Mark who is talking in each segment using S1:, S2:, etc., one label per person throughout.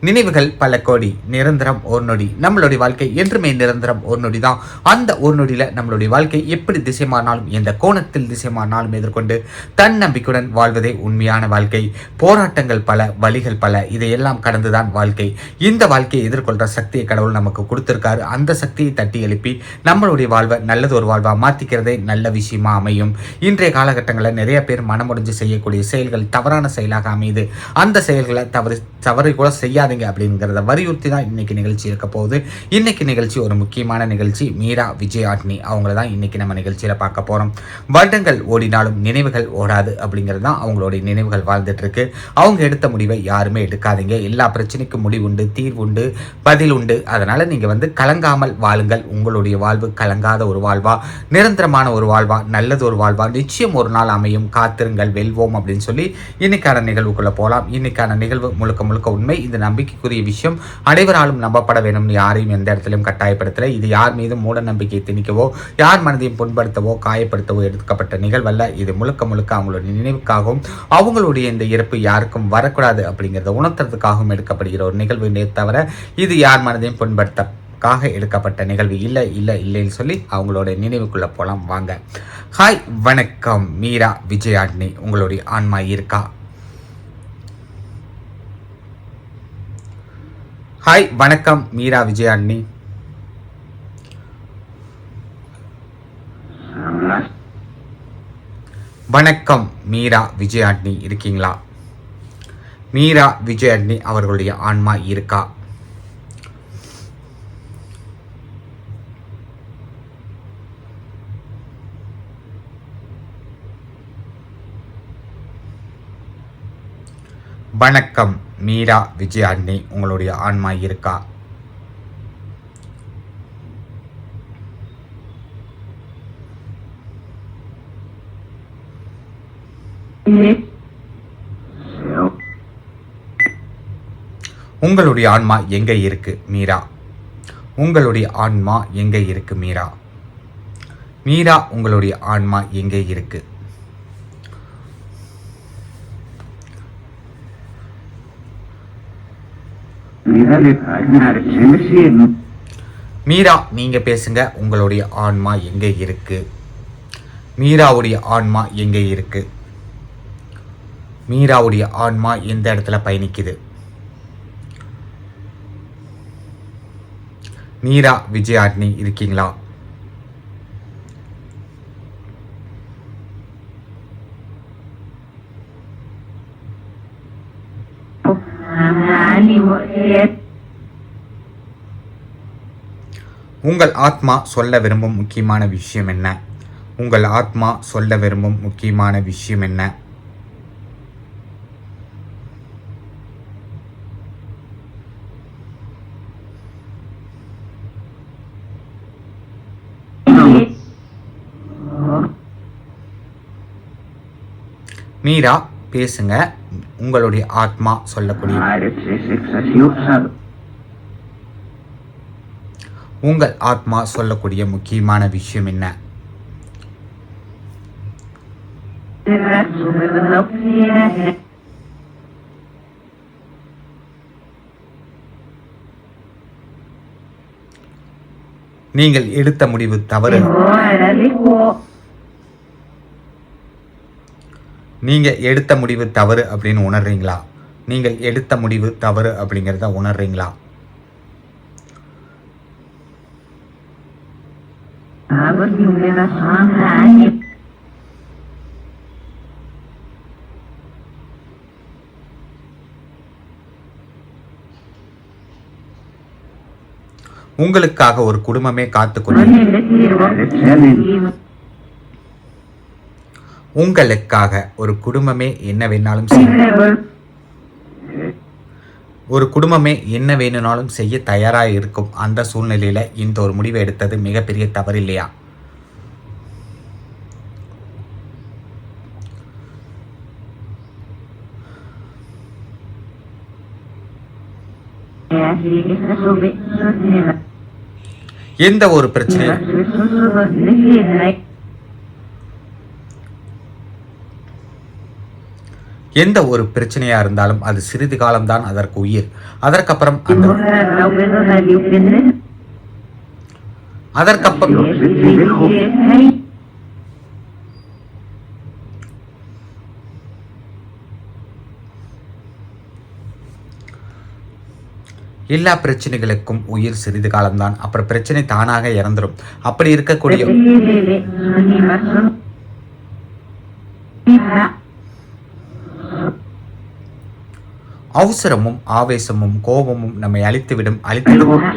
S1: நினைவுகள் பல கோடி நிரந்தரம் ஒரு நொடி. நம்மளுடைய வாழ்க்கை என்றுமே நிரந்தரம் ஒரு நொடி தான் அந்த ஒரு நொடியில் நம்மளுடைய வாழ்க்கை எப்படி திசை மாறினாலும் எந்த கோணத்தில் திசை மாறினாலும் எதிர்கொண்டு தன்னம்பிக்கையுடன் வாழ்வதே உண்மையான வாழ்க்கை. போராட்டங்கள் பல வழிகள் பல இதையெல்லாம் கடந்துதான் வாழ்க்கை. இந்த வாழ்க்கையை எதிர்கொள்கிற சக்தியை கடவுள் நமக்கு கொடுத்திருக்காரு. அந்த சக்தியை தட்டி எழுப்பி நம்மளுடைய வாழ்வை நல்லது ஒரு வாழ்வா மாற்றிக்கிறதே நல்ல விஷயமா அமையும். இன்றைய காலகட்டங்களில் நிறைய பேர் மனமுடிஞ்சு செய்யக்கூடிய செயல்கள் தவறான செயலாக அமையுது. அந்த செயல்களை தவறு தவறு கூட செய்யாதீங்க அப்படிங்கிறத வலியுறுத்தி தான் இன்னைக்கு நிகழ்ச்சி இருக்க போகுது. இன்னைக்கு நிகழ்ச்சி ஒரு முக்கியமான நிகழ்ச்சி. மீரா விஜயாட்னி அவங்கள தான் இன்னைக்கு நம்ம நிகழ்ச்சியில் பார்க்க போகிறோம் வருடங்கள் ஓடினாலும் நினைவுகள் ஓடாது அப்படிங்கிறது தான் அவங்களுடைய நினைவுகள் வாழ்ந்துட்டு இருக்கு அவங்க எடுத்த முடிவை யாருமே எடுக்காதீங்க. எல்லா பிரச்சனைக்கும் முடிவுண்டு தீர்வுண்டு பதில் உண்டு அதனால் நீங்கள் வந்து கலங்காமல் வாழுங்கள். உங்களுடைய வாழ்வு கலங்காத ஒரு வாழ்வா? நிரந்தரமான ஒரு வாழ்வா? நல்லது ஒரு வாழ்வா? நிச்சயம் ஒரு நாள் அமையும். காத்திருங்கள் வெல்வோம் அப்படின்னு சொல்லி இன்னைக்கான நிகழ்வுக்குள்ள போகலாம் இன்னைக்கான நிகழ்வு முழுக்க முழுக்க உண்மை. இந்த நம்பிக்கைக்குரிய விஷயம். அனைவராலும் நம்பப்பட வேண்டும் யாரையும் எந்த இடத்துலையும் கட்டாயப்படுத்தல. இது யார் மீதும் மூட நம்பிக்கையை திணிக்கவோ யார் மனதையும் புண்படுத்தவோ காயப்படுத்தவோ எடுக்கப்பட்ட நிகழ்வல்ல. இது முழுக்க முழுக்க அவங்களுடைய நினைவுக்காகவும் அவங்களுடைய இந்த இறப்பு யாருக்கும் வரக்கூடாது அப்படிங்கிறத உணர்த்துறதுக்காகவும் எடுக்கப்படுகிற ஒரு நிகழ்வு தவிர இது யார் மனதையும் புண்படுத்த காக எடுக்கப்பட்ட நிகழ்வு இல்லை இல்லை இல்லைன்னு சொல்லி அவங்களோட நினைவுக்குள்ள போலாம். வாங்க. ஹாய் வணக்கம். மீரா விஜயாட்னி உங்களுடைய ஆன்மா இருக்கா? ஹாய் வணக்கம். மீரா விஜயாண்ணி வணக்கம். மீரா விஜயாண்ணி இருக்கீங்களா? மீரா விஜயாட்னி அவர்களுடைய ஆன்மா இருக்கா? வணக்கம் மீரா விஜயாண்டி உங்களுடைய ஆன்மா இருக்கா? உங்களுடைய ஆன்மா எங்க இருக்கு மீரா? உங்களுடைய ஆன்மா எங்க இருக்கு மீரா? மீரா உங்களுடைய ஆன்மா எங்கே இருக்கு? மீரா நீங்க பேசுங்க. உங்களுடைய ஆன்மா எங்க இருக்கு? மீராவுடைய ஆன்மா எங்க இருக்கு? மீராவுடைய ஆன்மா எந்த இடத்துல பயணிக்குது? மீரா விஜயாட்னி இருக்கீங்களா? உங்கள் ஆத்மா சொல்ல விரும்பும் முக்கியமான விஷயம் என்ன? உங்கள் ஆத்மா சொல்ல விரும்பும் முக்கியமான விஷயம் என்ன? மீரா பேசுங்க. உங்களுடைய ஆத்மா சொல்லக்கூடிய உங்கள் ஆத்மா சொல்லக்கூடிய முக்கியமான விஷயம் என்ன? நீங்கள் எடுத்த முடிவு தவறு. நீங்கள் எடுத்த முடிவு தவறு அப்படின்னு உணர்றீங்களா? நீங்கள் எடுத்த முடிவு தவறு அப்படிங்கிறத உணர்றீங்களா? உங்களுக்காக ஒரு குடும்பமே காத்து உங்களுக்காக ஒரு குடும்பமே என்ன வேணாலும் ஒரு குடும்பமே என்ன வேணும்னாலும் செய்ய தயாராக இருக்கும். அந்த சூழ்நிலையில் இந்த ஒரு முடிவை எடுத்தது மிகப்பெரிய தவறு இல்லையா? எந்த ஒரு பிரச்சனையும் எந்த ஒரு பிரச்சனையா இருந்தாலும் அது சிறிது காலம்தான் அதற்கு உயிர். அதற்கப்புறம் அந்த அதற்கப்புறம் எல்லா பிரச்சனைகளுக்கும் உயிர் சிறிது காலம்தான். அப்புறம் பிரச்சனை தானாக இறந்துடும் அப்படி இருக்கக்கூடிய அவசரமும் ஆவேசமும் கோபமும் நம்மை அழித்துவிடும் அழித்துவிடும்.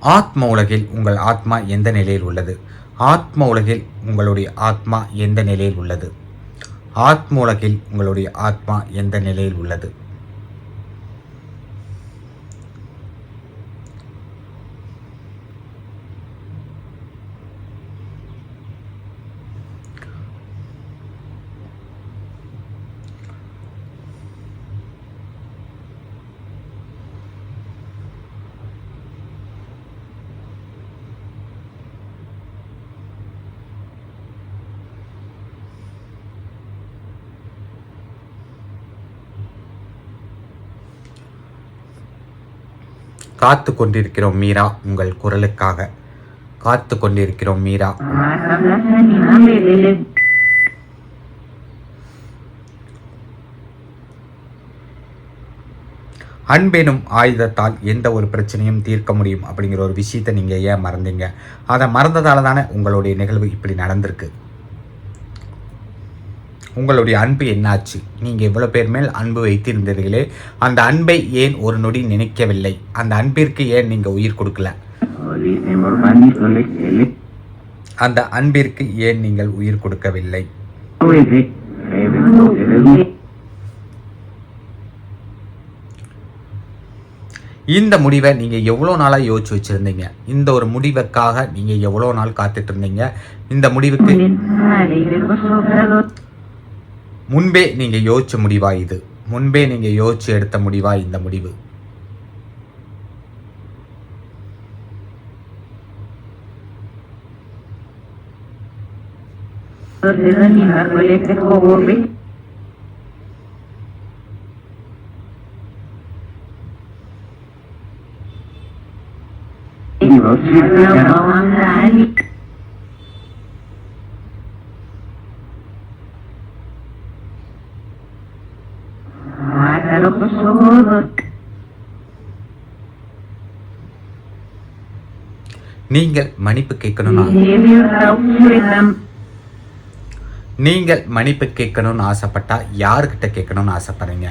S1: ஆத்ம உலகில் உங்கள் ஆத்மா எந்த நிலையில் உள்ளது? ஆத்ம உலகில் உங்களுடைய ஆத்மா எந்த நிலையில் உள்ளது? ஆத்ம உலகில் உங்களுடைய ஆத்மா எந்த நிலையில் உள்ளது? காத்து கொண்டிருக்கிறோம் மீரா உங்கள் குரலுக்காக. காத்து கொண்டிருக்கிறோம் மீரா. அன்பெனும் ஆயுதத்தால் எந்த ஒரு பிரச்சனையும் தீர்க்க முடியும் அப்படிங்கிற ஒரு விஷயத்தை நீங்கள் ஏன் மறந்தீங்க? அதை மறந்ததால தானே உங்களுடைய நிகழ்வு இப்படி நடந்திருக்கு. உங்களுடைய அன்பு என்னாச்சு? நீங்கள் எவ்வளோ பேர் மேல் அன்பு வைத்திருந்தீர்களே. அந்த அன்பை ஏன் ஒரு நொடி நினைக்கவில்லை? அந்த அன்பிற்கு ஏன் நீங்கள் உயிர் கொடுக்கல? அந்த அன்பிற்கு ஏன் நீங்கள் உயிர் கொடுக்கவில்லை? இந்த முடிவை நீங்கள் எவ்வளோ நாளாக யோசிச்சு வச்சுருந்தீங்க? இந்த ஒரு முடிவுக்காக நீங்கள் எவ்வளோ நாள் காத்துட்டு இருந்தீங்க? இந்த முடிவுக்கு முன்பே நீங்கள் யோசிச்ச முடிவா இது? முன்பே நீங்கள் யோசிச்சு எடுத்த முடிவா இந்த முடிவு? நீங்கள் மன்னிப்பு கேட்கணும்னா நீங்கள் மன்னிப்பு கேட்கணும்னு ஆசைப்பட்டா யாருக்கிட்ட கேட்கணும்னு ஆசைப்படுறீங்க?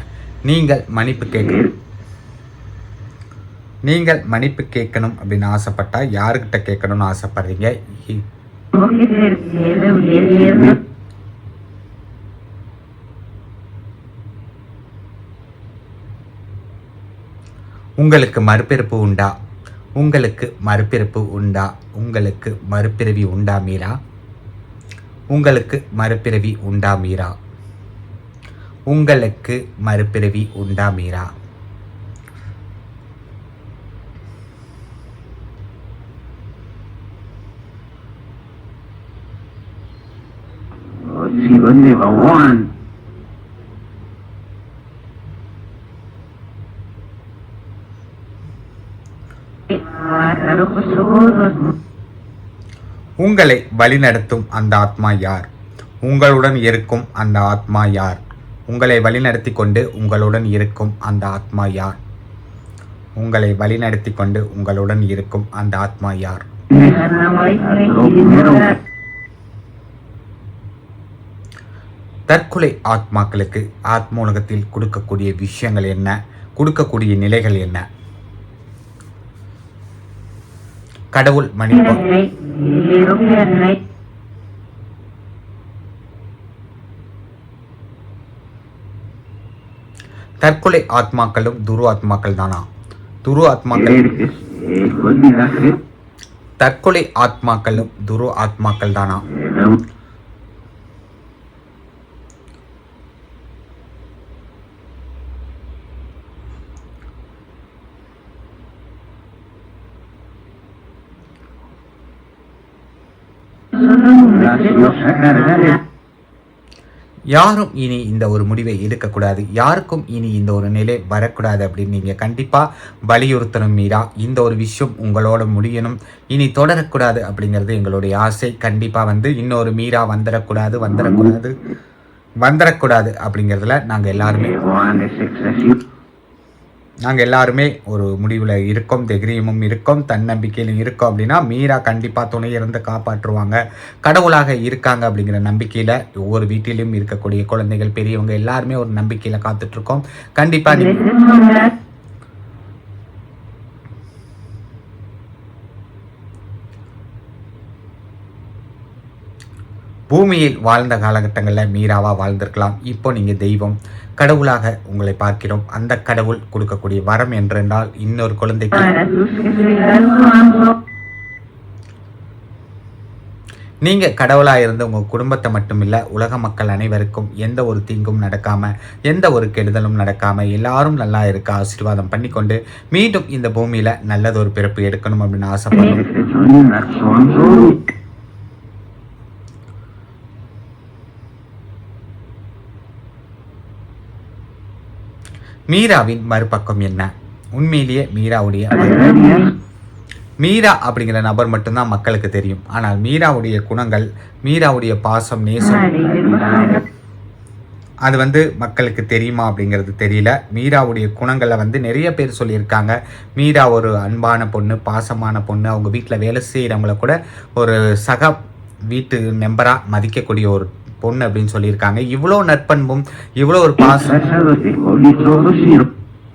S1: நீங்கள் மன்னிப்பு கேட்கணும் நீங்கள் மன்னிப்பு கேட்கணும் அப்படின்னு ஆசைப்பட்டா யாருக்கிட்ட கேட்கணும்னு ஆசைப்படுறீங்க? உங்களுக்கு மறுபிறப்பு உண்டா? உங்களுக்கு மறுபிறப்பு உண்டா? உங்களுக்கு மறுபிறவி உண்டா மீரா? உங்களுக்கு மறுபிறவி உண்டா மீரா? உங்களுக்கு மறுபிறவி உண்டா மீரா?
S2: Sigourney One.
S1: உங்களை வழிநடத்தும் அந்த ஆத்மா யார்? உங்களுடன் இருக்கும் அந்த ஆத்மா யார்? உங்களை வழிநடத்தி கொண்டு உங்களுடன் இருக்கும் அந்த ஆத்மா யார்? உங்களை வழிநடத்தி கொண்டு உங்களுடன் இருக்கும் அந்த ஆத்மா யார்? தற்கொலை ஆத்மாக்களுக்கு ஆத்ம உலகத்தில் கொடுக்கக்கூடிய விஷயங்கள் என்ன? கொடுக்கக்கூடிய நிலைகள் என்ன? கடவுள் மன்னிப்பார் தற்கொலை ஆத்மாக்களும் துரு ஆத்மாக்கள் தானா துரு ஆத்மாக்கள் தற்கொலை ஆத்மாக்களும் துரு ஆத்மாக்கள் தானா யாரும் இனி இந்த ஒரு முடிவை எடுக்கக்கூடாது. யாருக்கும் இனி இந்த ஒரு நிலை வரக்கூடாது அப்படின்னு நீங்கள் கண்டிப்பாக வலியுறுத்தணும் மீரா. இந்த ஒரு விஷயம் உங்களோட முடியணும். இனி தொடரக்கூடாது அப்படிங்கிறது எங்களுடைய ஆசை. கண்டிப்பாக வந்து இன்னொரு மீரா வந்துடக்கூடாது வந்துடக்கூடாது வந்துடக்கூடாது அப்படிங்கிறதுல நாங்கள் எல்லாருமே. நாங்கள் எல்லாருமே ஒரு முடிவில் இருக்கோம் தைரியமும் இருக்கோம் தன்னம்பிக்கையிலும் இருக்கோம் அப்படின்னா மீரா கண்டிப்பாக துணை இருந்து காப்பாற்றுவாங்க. கடவுளாக இருக்காங்க அப்படிங்கிற நம்பிக்கையில் ஒவ்வொரு வீட்டிலும் இருக்கக்கூடிய குழந்தைகள் பெரியவங்க எல்லாருமே ஒரு நம்பிக்கையில் காத்துட்ருக்கோம் கண்டிப்பாக பூமியில் வாழ்ந்த காலகட்டங்களில் மீராவாக வாழ்ந்திருக்கலாம். இப்போ நீங்கள் தெய்வம் கடவுளாக உங்களை பார்க்கிறோம். அந்த கடவுள் கொடுக்கக்கூடிய வரம் என்றென்றால் இன்னொரு குழந்தைக்கு. நீங்கள் கடவுளாக இருந்து உங்கள் குடும்பத்தை மட்டும் இல்லை உலக மக்கள் அனைவருக்கும் எந்த ஒரு தீங்கும் நடக்காமல் எந்த ஒரு கெடுதலும் நடக்காமல் எல்லாரும் நல்லா இருக்க ஆசீர்வாதம் பண்ணிக்கொண்டு மீண்டும் இந்த பூமியில நல்லதொரு பிறப்பு எடுக்கணும் அப்படின்னு
S2: ஆசைப்படுறேன்
S1: மீராவின் மறுபக்கம் என்ன? உண்மையிலேயே மீராவுடைய மீரா அப்படிங்கிற நபர் மட்டும்தான் மக்களுக்கு தெரியும். ஆனால் மீராவுடைய குணங்கள் மீராவுடைய பாசம் நேசம் அது வந்து மக்களுக்கு தெரியுமா அப்படிங்கிறது தெரியல. மீராவுடைய குணங்களை வந்து நிறைய பேர் சொல்லியிருக்காங்க. மீரா ஒரு அன்பான பொண்ணு பாசமான பொண்ணு. அவங்க வீட்டில் வேலை செய்கிறவங்கள கூட ஒரு சக வீட்டு மெம்பராக மதிக்கக்கூடிய ஒரு பொண்ணு அப்படின்னு சொல்லியிருக்காங்க. இவ்வளோ நற்பண்பும் இவ்வளோ ஒரு பாசம்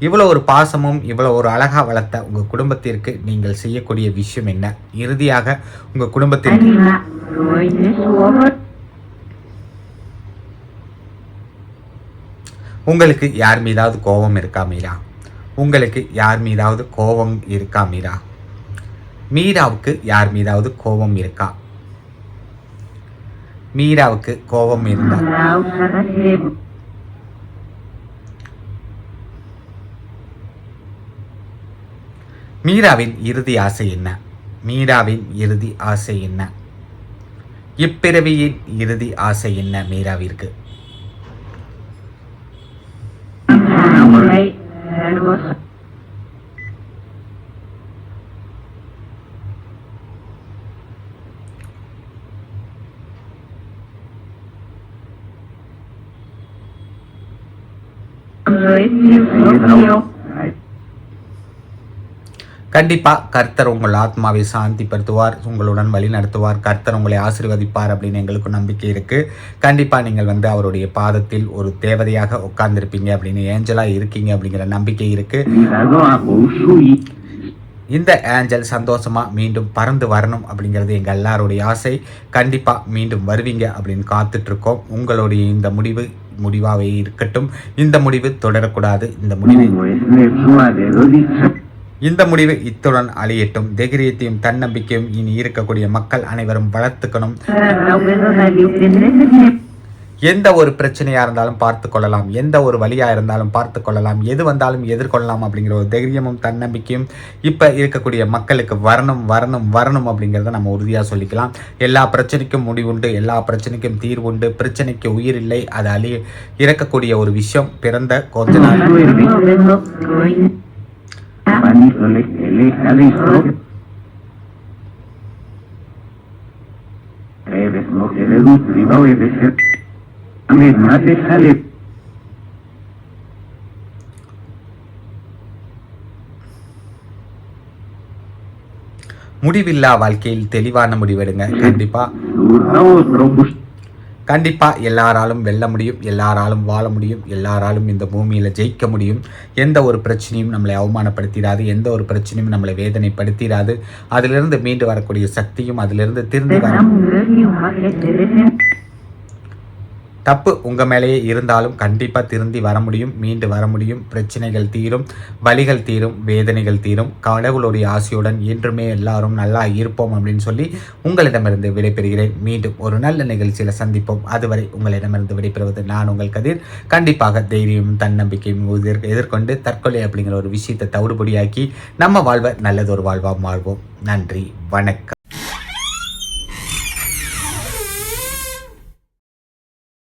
S1: இவ்வளோ ஒரு பாசமும் இவ்வளோ ஒரு அழகாக வளர்த்த உங்கள் குடும்பத்திற்கு நீங்கள் செய்யக்கூடிய விஷயம் என்ன? இறுதியாக உங்கள் குடும்பத்திற்கு உங்களுக்கு யார் மீதாவது கோபம் இருக்கா மீரா? உங்களுக்கு யார் மீதாவது கோபம் இருக்கா மீரா? மீராவுக்கு யார் மீதாவது கோபம் இருக்கா? மீராவுக்கு கோபம்
S2: இருந்தார்.
S1: மீராவின் இறுதி ஆசை என்ன? மீராவின் இறுதி ஆசை என்ன? இப்பிறவியின் இறுதி ஆசை என்ன மீராவிற்கு? கண்டிப்பா கர்த்தர் உங்கள் ஆத்மாவை சாந்திப்படுத்துவார் உங்களுடன் வழி நடத்துவார். கர்த்தர் உங்களை ஆசிர்வதிப்பார் அப்படின்னு எங்களுக்கு நம்பிக்கை இருக்கு. கண்டிப்பா நீங்கள் வந்து அவருடைய பாதத்தில் ஒரு தேவதையாக உட்கார்ந்திருப்பீங்க அப்படின்னு ஏஞ்சலா இருக்கீங்க அப்படிங்கிற நம்பிக்கை இருக்கு. இந்த ஏஞ்சல் சந்தோஷமா மீண்டும் பறந்து வரணும் அப்படிங்கிறது எங்க எல்லாருடைய ஆசை. கண்டிப்பா மீண்டும் வருவீங்க அப்படின்னு காத்துட்டு இருக்கோம். உங்களுடைய இந்த முடிவு முடிவாகவே இருக்கட்டும். இந்த முடிவு தொடரக்கூடாது. இந்த முடிவு. இந்த முடிவு இத்துடன் அழியட்டும். தைரியத்தையும் தன்னம்பிக்கையும் இனி இருக்கக்கூடிய மக்கள் அனைவரும் வளர்த்துக்கணும். எந்த ஒரு பிரச்சனையா இருந்தாலும் பார்த்து கொள்ளலாம். எந்த ஒரு வழியா இருந்தாலும் பார்த்து கொள்ளலாம். எது வந்தாலும் எதிர்கொள்ளலாம் அப்படிங்கிற ஒரு தைரியமும் தன்னம்பிக்கையும் இப்போ இருக்கக்கூடிய மக்களுக்கு வரணும் வரணும் வரணும் அப்படிங்கிறத நம்ம உறுதியா சொல்லிக்கலாம். எல்லா பிரச்சனைக்கும் முடிவுண்டு எல்லா பிரச்சனைக்கும் தீர்வுண்டு. பிரச்சனைக்கு உயிர் இல்லை அது அழி இறக்கக்கூடிய ஒரு விஷயம் பிறந்த கொஞ்ச நாள்.
S2: Manito le le listo. Eres Me mate sale.
S1: முடிவில்லா வாழ்க்கையில் தெளிவான முடிவெடுங்க கண்டிப்பா. கண்டிப்பா எல்லாராலும் வெல்ல முடியும் எல்லாராலும் வாழ முடியும் எல்லாராலும் இந்த பூமியில ஜெயிக்க முடியும் எந்த ஒரு பிரச்சனையும் நம்மளை அவமானப்படுத்திடாது எந்த ஒரு பிரச்சனையும் நம்மளை வேதனைப்படுத்திடாது அதிலிருந்து மீண்டு வரக்கூடிய சக்தியும் அதிலிருந்து திரும்பி வர தப்பு உங்கள் மேலேயே இருந்தாலும் கண்டிப்பாக திருந்தி வர முடியும் மீண்டு வர முடியும். பிரச்சனைகள் தீரும் வலிகள் தீரும் வேதனைகள் தீரும். கடவுளுடைய ஆசையுடன் என்றுமே எல்லாரும் நல்லா இருப்போம் அப்படின்னு சொல்லி உங்களிடமிருந்து விடைபெறுகிறேன். மீண்டும் ஒரு நல்ல நிகழ்ச்சியில் சந்திப்போம். அதுவரை உங்களிடமிருந்து விடைபெறுவது நான் உங்கள் கதிர். கண்டிப்பாக தைரியமும் தன்னம்பிக்கையும் எதிர் எதிர்கொண்டு தற்கொலை அப்படிங்கிற ஒரு விஷயத்தை தவிடுபடியாக்கி நம்ம வாழ்வை நல்லதொரு வாழ்வாக வாழ்வோம் நன்றி வணக்கம்.